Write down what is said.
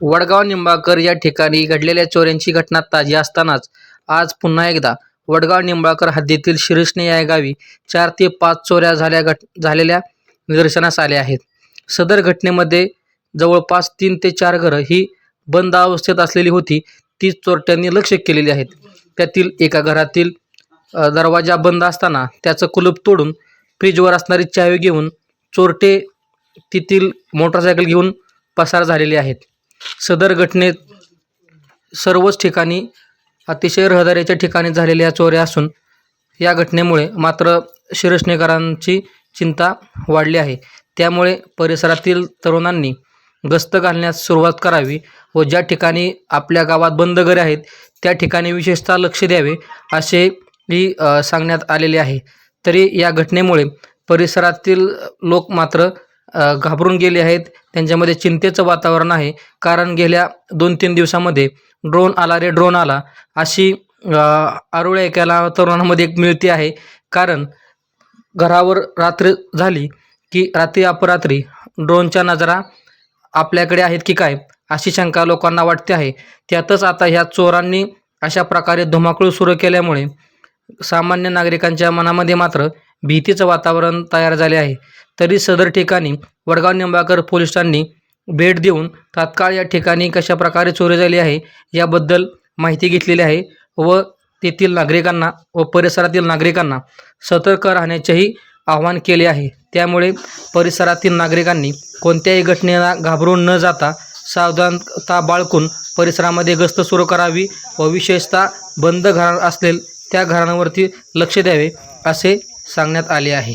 वडगाव निंबाळकर या ठिकाणी घडलेल्या चोऱ्यांची घटना ताजी असतानाच आज पुन्हा एकदा वडगाव निंबाळकर हद्दीतील शिरसने या गावी चार ते पाच चोऱ्या झाल्या घट झालेल्या निदर्शनास आल्या आहेत. सदर घटनेमध्ये जवळपास तीन ते चार घरं ही बंद अवस्थेत असलेली होती तीच चोरट्यांनी लक्ष केलेली आहेत. त्यातील एका घरातील दरवाजा बंद असताना त्याचं कुलूप तोडून फ्रीजवर असणारी चावी घेऊन चोरटे तेथील मोटरसायकल घेऊन पसार झालेले आहेत. सदर घटनेत सर्वच ठिकाणी अतिशय रहदारीच्या ठिकाणी झालेल्या चोऱ्या असून या घटनेमुळे मात्र शिरसनेकरांची चिंता वाढली आहे. त्यामुळे परिसरातील तरुणांनी गस्त घालण्यास सुरुवात करावी व ज्या ठिकाणी आपल्या गावात बंद घरे आहेत त्या ठिकाणी विशेषतः लक्ष द्यावे असे ही सांगण्यात आलेले आहे. तरी या घटनेमुळे परिसरातील लोक मात्र घाबरून गेले आहेत. त्यांच्यामध्ये चिंतेचं वातावरण आहे. कारण गेल्या दोन तीन दिवसामध्ये ड्रोन आला रे ड्रोन आला. अशी अ, आरोळी ऐकायला तरुणांमध्ये एक मिळते आहे. कारण घरावर रात्र झाली की रात्री अपरात्री ड्रोनच्या नजरा आपल्याकडे आहेत की काय? अशी शंका लोकांना वाटते आहे. त्यातच आता ह्या चोरांनी अशा प्रकारे धुमाकूळ सुरू केल्यामुळे सामान्य नागरिकांच्या मनामध्ये मात्र भीतीचं वातावरण तयार झाले आहे. तरी सदर ठिकाणी वडगाव निंबाळकर पोलिसांनी भेट देऊन तात्काळ या ठिकाणी कशा प्रकारे चोरी झाली आहे याबद्दल माहिती घेतलेली आहे व तेथील नागरिकांना व परिसरातील नागरिकांना सतर्क राहण्याचेही आवाहन केले आहे. त्यामुळे परिसरातील नागरिकांनी कोणत्याही घटनेला घाबरून न जाता सावधानता बाळगून परिसरामध्ये गस्त सुरू करावी व विशेषतः बंद घरां असलेल त्या घरांवरती लक्ष द्यावे असे सांगण्यात आले आहे.